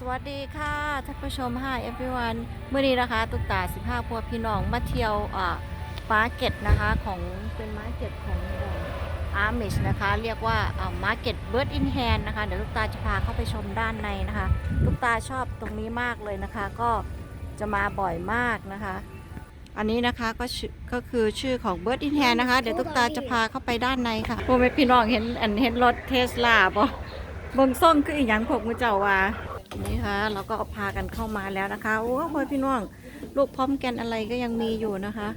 สวัสดีค่ะท่านผู้ชม Hi everyone เมื่อนี้นะคะตุ๊กตา 15 พวกพี่น้องมาเที่ยวอ่ามาร์เก็ตนะคะของเป็นมาร์เก็ตของอาร์มิชนะคะ เรียกว่ามาร์เก็ตเบิร์ดอินแฮนนะคะ เดี๋ยวลูกตาจะพาเข้าไปชมด้านในนะคะลูกตาชอบตรงนี้มากเลยนะคะ ก็จะมาบ่อยมากนะคะ อันนี้นะคะก็ก็คือชื่อของ Bird in Hand นนะคะ เดี๋ยวตุ๊กตาจะพาเข้าไปด้านในค่ะพวกแม่พี่น้องเห็นอันเห็นรถเทสลาบ่เบิ่งส้มคืออีกอย่างพวกมือเจ้าว่า นี่ค่ะเราก็เอาพากันเข้ามาแล้วนะคะโอ้โหพี่น้องลูกพร้อมแกนอะไรก็ยังมีอยู่นะคะ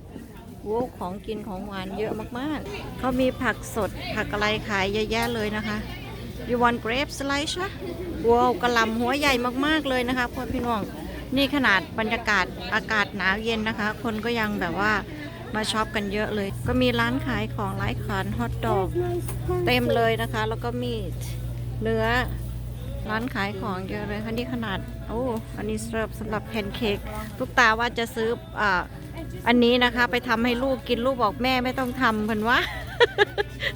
โอ้ของกินของหวานเยอะมากๆ เขามีผักสดผักอะไรขายเยอะแยะเลยนะคะ you want grape slice คะว้าวกระลำหัวใหญ่มากๆเลยนะคะพวกพี่น้องนี่ขนาดบรรยากาศอากาศหนาวเย็นนะคะ คนก็ยังแบบว่ามาช็อปกันเยอะเลย ก็มีร้านขายของร้านขายฮอทดอก เต็มเลยนะคะ แล้วก็มีเนื้อ ร้านขายของเยอะเลยค่ะนี่ขนาด โอ้ อันนี้เสิร์ฟสำหรับแพนเค้กลูกตาว่าจะซื้ออ่าอันนี้นะคะไปทำให้ลูกกินลูกบอกแม่ไม่ต้องทำเพิ่นว่า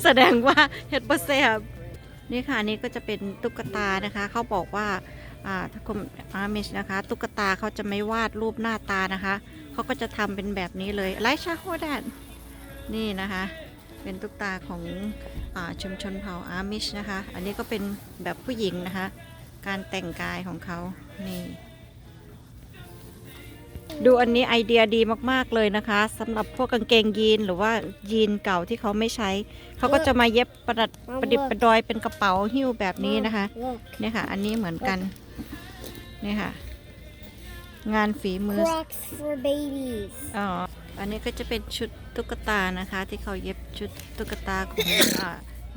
แสดงว่าเฮ็ดบ่แซ่บนี่ค่ะนี่ก็จะเป็นตุ๊กตานะคะ เขาบอกว่าอ่าถ้าคนอามิชนะคะ ตุ๊กตาเขาจะไม่วาดรูปหน้าตานะคะ เขาก็จะทำเป็นแบบนี้เลยไลชาโฮดันนี่นะคะ เป็นตุ๊กตาของอาชุมชนเผ่าอามิชนะคะ อันนี้ก็เป็นแบบผู้หญิงนะคะ การแต่งกายของเขานี่ ดูอันนี้ไอเดียดีมากๆเลยนะคะสำหรับพวกกางเกงยีนหรือว่ายีนเก่าที่เขาไม่ใช้ เขาก็จะมาเย็บประดัดประดิษฐ์ประดอยเป็นกระเป๋าหิ้วแบบนี้นะคะ Look, เนี่ยค่ะ อันนี้เหมือนกันเนี่ยค่ะ งานฝีมือ Crocs for babies. อ๋อ อันนี้ก็จะเป็นชุดตุ๊กตานะคะ ที่เขาเย็บชุดตุ๊กตาของ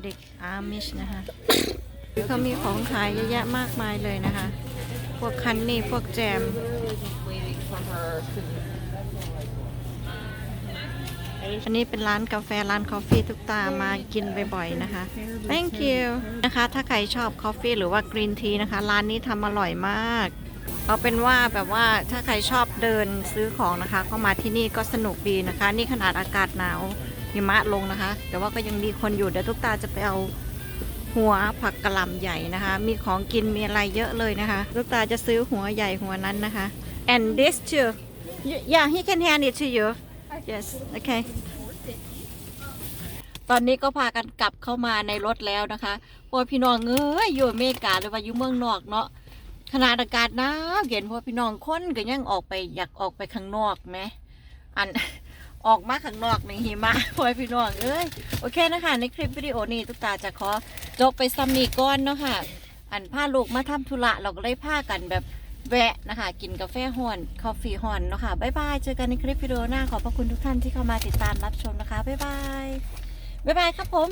เด็กอาร์มิชนะคะเขามีของขายเยอะแยะมากมายเลยนะคะ พวกคันนี่พวกแจม อันนี้เป็นร้านกาแฟร้านคอฟฟี่ทุกตามากินบ่อยๆนะคะ thank you นะคะ ถ้าใครชอบคอฟฟี่หรือว่ากรีนทีนะคะ ร้านนี้ทำอร่อยมาก เอาเป็นว่าแบบว่าถ้าใครชอบเดินซื้อของนะคะ ก็มาที่นี่ก็สนุกดีนะคะ นี่ขนาดอากาศหนาวหิมะลงนะคะ แต่ว่าก็ยังมีคนอยู่เดี๋ยวทุกตาจะไปเอาหัวผักกระหล่ำใหญ่นะคะ มีของกินมีอะไรเยอะเลยนะคะทุกตาจะซื้อหัวใหญ่หัวนั้นนะคะ and this too yeah he can hand it to you yes okay ตอนนี้ก็พากันกลับเข้ามาในรถแล้วนะคะเพราะว่าพี่น้องเอ้ยอยู่อเมริกาหรือว่าอยู่เมืองนอกเนาะ ขนาดอากาศหนาวเย็นพราะพี่น้องคนก็ยังออกไปอยากออกไปข้างนอกไหมอันออกมาข้างนอกในหิมะพ่อพี่น้องเอ้ยโอเคนะคะในคลิปวิดีโอนี้ตุ๊กตาจะขอจบไปซ้ำนี้ก่อนเนาะค่ะ อันพาลูกมาทำธุระเราก็เลยพากันแบบแวะนะคะ กินกาแฟฮ้อนคอฟฟี่ฮ้อนเนาะค่ะบ๊ายบายเจอกันในคลิปวิดีโอหน้าขอบพระคุณทุกท่านที่เข้ามาติดตามรับชมนะคะบ๊ายบายบ๊ายบายครับผม